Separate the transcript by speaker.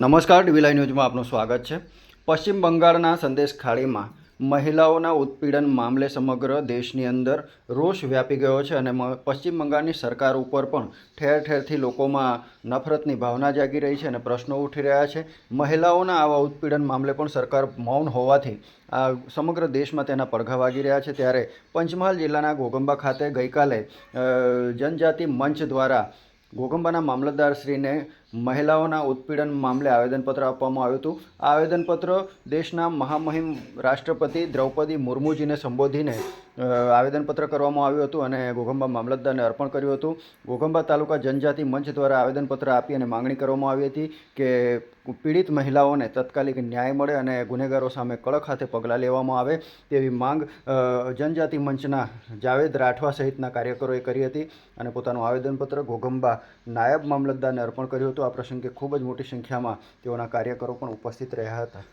Speaker 1: નમસ્કાર ડીવીલાઈ ન્યૂઝમાં આપનું સ્વાગત છે. પશ્ચિમ બંગાળના સંદેશ ખાડીમાં મહિલાઓના ઉત્પીડન મામલે સમગ્ર દેશની અંદર રોષ વ્યાપી ગયો છે અને પશ્ચિમ બંગાળની સરકાર ઉપર પણ ઠેર ઠેરથી લોકોમાં નફરતની ભાવના જાગી રહી છે અને પ્રશ્નો ઉઠી રહ્યા છે. મહિલાઓના આવા ઉત્પીડન મામલે પણ સરકાર મૌન હોવાથી આ સમગ્ર દેશમાં તેના પડઘા વાગી રહ્યા છે. ત્યારે પંચમહાલ જિલ્લાના ગોગંબા ખાતે ગઈકાલે જનજાતિ મંચ દ્વારા ગોગંબાના મામલતદારશ્રીને મહિલાઓના ઉત્પીડન મામલે આવેદનપત્ર આપવામાં આવ્યું હતું. આ આવેદનપત્ર દેશના મહામહિમ રાષ્ટ્રપતિ દ્રૌપદી મુર્મુજીને સંબોધીને આવેદનપત્ર કરવામાં આવ્યું હતું અને ગોગંબા મામલતદારને અર્પણ કર્યું હતું. ઘોગંબા તાલુકા જનજાતિ મંચ દ્વારા આવેદનપત્ર આપી અને માંગણી કરવામાં આવી હતી કે પીડિત મહિલાઓને તત્કાલિક ન્યાય મળે અને ગુનેગારો સામે કડક હાથે પગલાં લેવામાં આવે તેવી માંગ જનજાતિ મંચના જાવેદ રાઠવા સહિતના કાર્યકરોએ કરી હતી અને પોતાનું આવેદનપત્ર ઘોગંબા નાયબ મામલતદારને અર્પણ કર્યું હતું. આ પ્રસંગે ખૂબ જ મોટી સંખ્યામાં તેઓના કાર્યકરો પણ ઉપસ્થિત રહ્યા હતા.